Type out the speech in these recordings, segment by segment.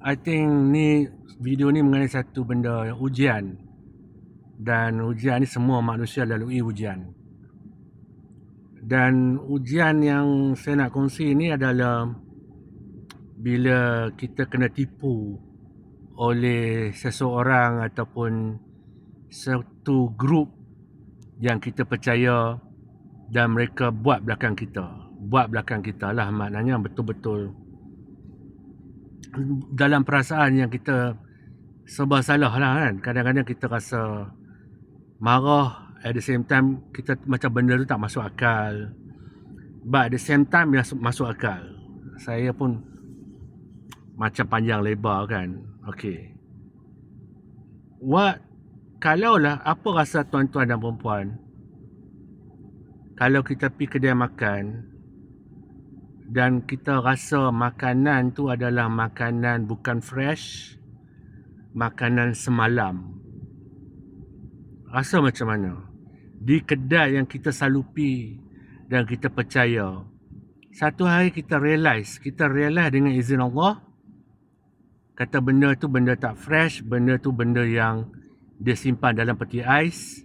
I think ni video ni mengenai satu benda ujian. Dan ujian ni semua manusia lalui ujian. Dan ujian yang saya nak kongsi ni adalah bila kita kena tipu oleh seseorang ataupun satu grup yang kita percaya dan mereka buat belakang kita. Buat belakang kita lah maknanya betul-betul dalam perasaan yang kita serba salah lah kan. Kadang-kadang kita rasa marah at the same time kita macam benda tu tak masuk akal. But at the same time masuk, masuk akal. Saya pun macam panjang lebar kan. Okay. What kalau lah apa rasa tuan-tuan dan perempuan kalau kita pergi kedai makan dan kita rasa makanan tu adalah makanan bukan fresh makanan semalam. Rasa macam mana? Di kedai yang kita selalu pi dan kita percaya satu hari kita realise kita realise dengan izin Allah kata benda tu benda tak fresh benda tu benda yang dia simpan dalam peti ais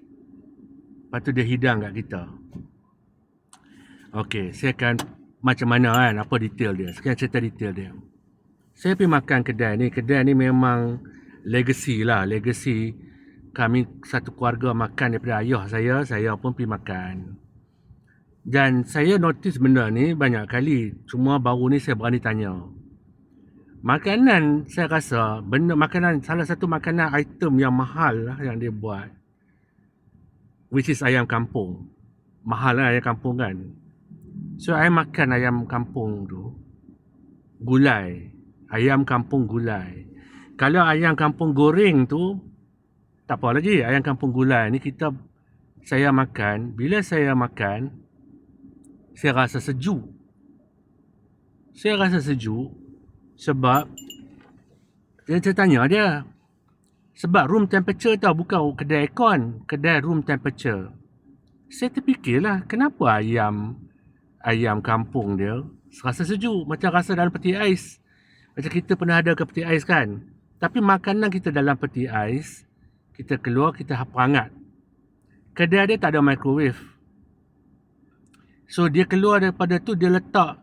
lepas tu dia hidang kat kita. Okey, saya akan macam mana kan? Apa detail dia? Sekian cerita detail dia. Saya pergi makan kedai ni. Kedai ni memang legacy lah. Legacy kami satu keluarga makan daripada ayah saya saya pun pergi makan. Dan saya notice benda ni banyak kali. Cuma baru ni saya berani tanya. Makanan saya rasa benda makanan salah satu makanan item yang mahal lah yang dia buat. Which is ayam kampung. Mahal lah ayam kampung kan So I makan ayam kampung tu. Gulai. Ayam kampung gulai. Kalau ayam kampung goreng tu Tak apa lagi. Ayam kampung gulai ni kita Saya makan. Bila saya makan Saya rasa sejuk. Saya rasa sejuk Sebab Dia saya tanya dia Sebab room temperature tau Bukan kedai aircon Kedai room temperature. Saya terfikirlah Kenapa ayam ayam kampung dia rasa sejuk macam rasa dalam peti ais. Macam kita pernah ada ke peti ais kan? Tapi makanan kita dalam peti ais kita keluar kita hangat. Kedai dia tak ada microwave. So dia keluar daripada tu dia letak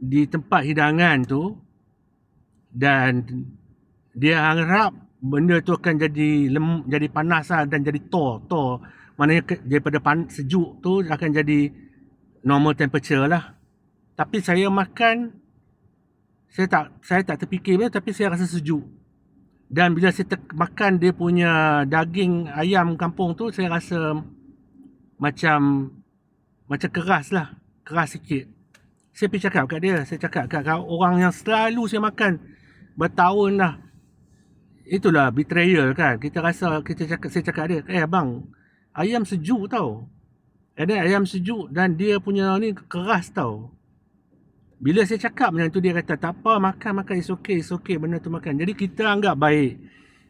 di tempat hidangan tu dan dia harap benda tu akan jadi lem, jadi panas lah dan jadi tor tor. Maknanya daripada pan, sejuk tu akan jadi normal temperature lah. Tapi saya makan saya tak saya tak terfikir pun tapi saya rasa sejuk. Dan bila saya ter- makan dia punya daging ayam kampung tu saya rasa macam macam keras lah. Keras sikit. Saya pergi cakap kat dia. Saya cakap kat orang yang selalu saya makan bertahun dah. Itulah betrayal kan. Kita rasa kita cakap saya cakap dia, "Eh abang, ayam sejuk tau." Then ayam sejuk dan dia punya ni keras tau. Bila saya cakap macam tu dia kata tak apa makan makan is okay is okay benda tu makan. Jadi kita anggap baik.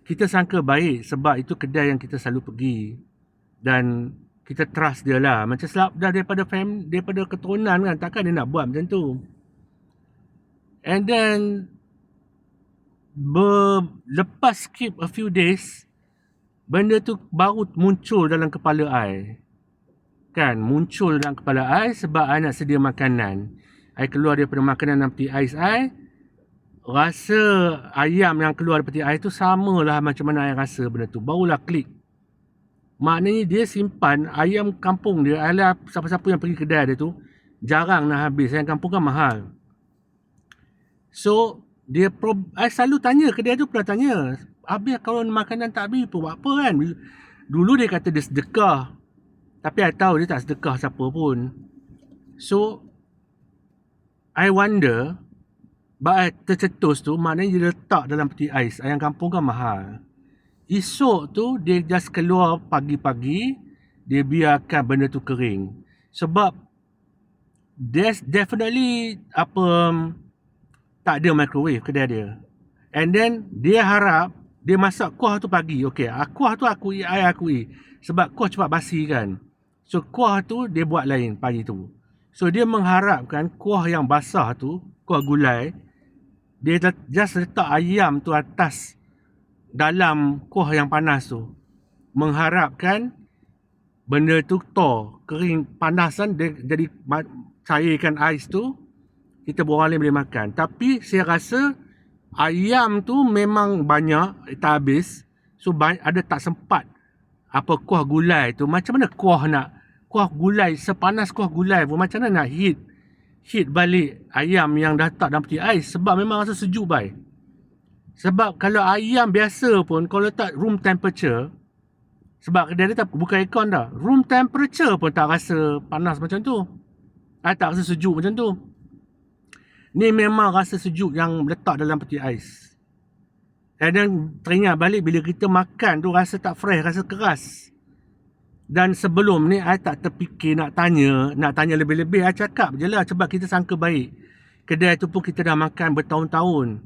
Kita sangka baik sebab itu kedai yang kita selalu pergi. Dan kita trust dia lah. Macam selap dah daripada fam, daripada keturunan kan takkan dia nak buat macam tu. And then ber, lepas skip a few days benda tu baru muncul dalam kepala I kan muncul dalam kepala I sebab I nak sedia makanan. I keluar daripada makanan dalam peti ais I. Rasa ayam yang keluar daripada peti ais tu samalah macam mana I rasa benda tu. Barulah klik. Maknanya dia simpan ayam kampung dia. Alah siapa-siapa yang pergi kedai dia tu. Jarang nak habis. Ayam kampung kan mahal. So, dia pro, I selalu tanya kedai tu pernah tanya. Habis kalau makanan tak habis, buat apa kan? Dulu dia kata dia sedekah. Tapi I tahu dia tak sedekah siapa pun. So, I wonder, but tercetus tu, maknanya dia letak dalam peti ais. Ayam kampung kan mahal. Esok tu, dia just keluar pagi-pagi, dia biarkan benda tu kering. Sebab, there's definitely, apa, tak ada microwave kedai dia. And then, dia harap, dia masak kuah tu pagi. Okay, ah, kuah tu aku I akui. Sebab kuah cepat basi kan. So kuah tu dia buat lain pagi tu. So dia mengharapkan kuah yang basah tu, kuah gulai, dia just letak ayam tu atas dalam kuah yang panas tu. Mengharapkan benda tu tor, kering, panas kan dia jadi cairkan ais tu kita boleh boleh makan. Tapi saya rasa ayam tu memang banyak tak habis. So ada tak sempat apa kuah gulai tu macam mana kuah nak kuah gulai sepanas kuah gulai pun macam mana nak heat heat balik ayam yang dah tak dalam peti ais sebab memang rasa sejuk bai. Sebab kalau ayam biasa pun kalau letak room temperature sebab kedai dia tak buka aircon dah. Room temperature pun tak rasa panas macam tu. Ah, tak rasa sejuk macam tu. Ni memang rasa sejuk yang letak dalam peti ais. Then teringat balik bila kita makan tu rasa tak fresh, rasa keras. Dan sebelum ni I tak terfikir nak tanya, nak tanya lebih-lebih. I cakap je lah sebab kita sangka baik. Kedai tu pun kita dah makan bertahun-tahun.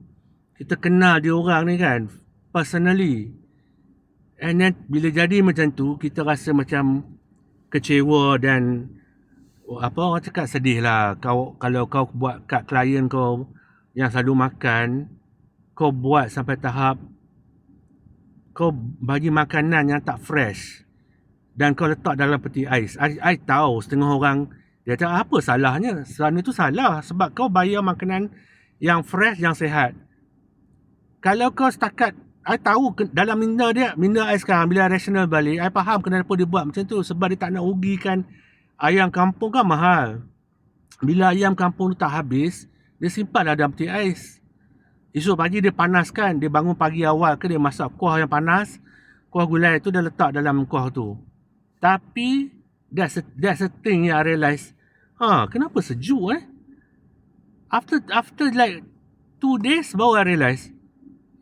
Kita kenal dia orang ni kan, personally. And then bila jadi macam tu, kita rasa macam kecewa dan oh, apa orang cakap sedih lah. Kau, kalau kau buat kat klien kau yang selalu makan, kau buat sampai tahap kau bagi makanan yang tak fresh dan kau letak dalam peti ais. I, I tahu setengah orang dia cakap apa salahnya? Selama itu salah sebab kau bayar makanan yang fresh, yang sehat. Kalau kau setakat I tahu dalam minda dia, minda I sekarang bila rational balik, I faham kenapa dia buat macam tu sebab dia tak nak rugikan ayam kampung kan mahal. Bila ayam kampung tu tak habis, dia simpan dalam peti ais. Esok pagi dia panaskan, dia bangun pagi awal ke dia masak kuah yang panas, kuah gulai tu dia letak dalam kuah tu. Tapi that's a, that's a thing yang I realise, ha, kenapa sejuk eh? After after like two days baru I realise,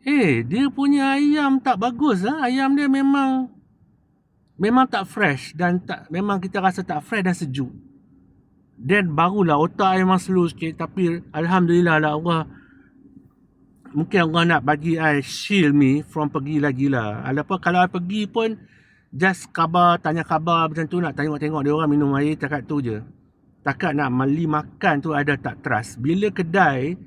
eh dia punya ayam tak bagus lah. Ayam dia memang memang tak fresh dan tak memang kita rasa tak fresh dan sejuk. Then barulah otak I memang slow sikit tapi alhamdulillah lah Allah mungkin Allah nak bagi I shield me from pergi lagi lah. Apa kalau I pergi pun just khabar, tanya khabar macam tu nak tengok-tengok dia orang minum air takat tu je. Takat nak mali makan tu ada tak trust. Bila kedai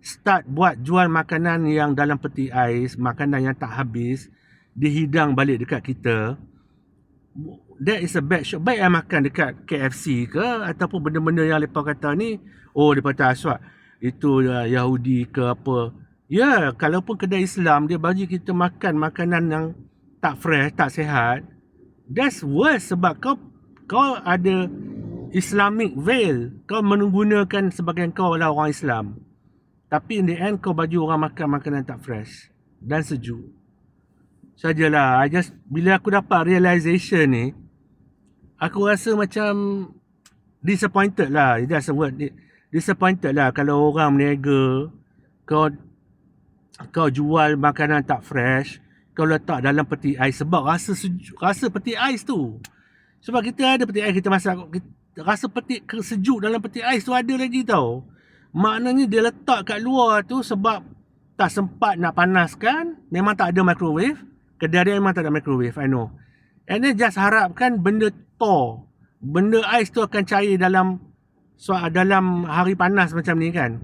start buat jual makanan yang dalam peti ais, makanan yang tak habis, dihidang balik dekat kita, that is a bad shot. Baik I makan dekat KFC ke ataupun benda-benda yang lepas kata ni, oh dia kata aswat, itu uh, Yahudi ke apa. Ya, yeah, kalaupun kedai Islam dia bagi kita makan makanan yang tak fresh, tak sehat, that's worse sebab kau kau ada Islamic veil. Kau menggunakan sebagai kau adalah orang Islam. Tapi in the end kau bagi orang makan makanan tak fresh dan sejuk. Sajalah, I just bila aku dapat realization ni, aku rasa macam disappointed lah. That's a word. Disappointed lah kalau orang meniaga, kau kau jual makanan tak fresh, kau letak dalam peti ais sebab rasa sejuk, rasa peti ais tu. Sebab kita ada peti ais kita masak, kita, rasa peti sejuk dalam peti ais tu ada lagi tau. Maknanya dia letak kat luar tu sebab tak sempat nak panaskan, memang tak ada microwave. Kedai dia memang tak ada microwave, I know. And then just harapkan benda to, benda ais tu akan cair dalam so, dalam hari panas macam ni kan.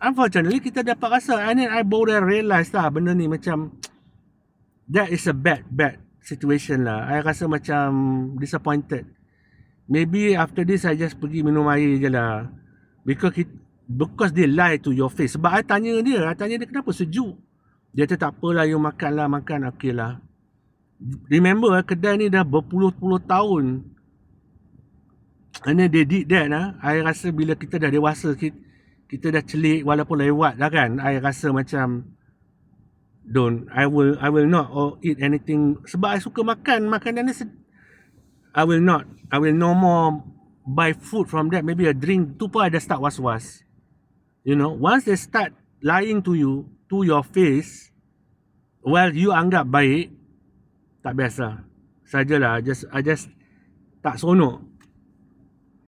Unfortunately kita dapat rasa and then I baru realise lah benda ni macam that is a bad bad situation lah. I rasa macam disappointed. Maybe after this I just pergi minum air je lah. Because it, because they lie to your face. Sebab I tanya dia, I tanya dia kenapa sejuk. Dia kata tak apalah you makan lah makan okay lah. Remember kedai ni dah berpuluh-puluh tahun. And then they did that lah. I rasa bila kita dah dewasa kita, kita dah celik walaupun lewat dah kan. I rasa macam don't I will I will not or eat anything. Sebab I suka makan makanan ni I will not I will no more buy food from that. Maybe a drink tu pun ada start was-was. You know once they start lying to you to your face well you anggap baik tak biasa. Sajalah I just I just tak seronok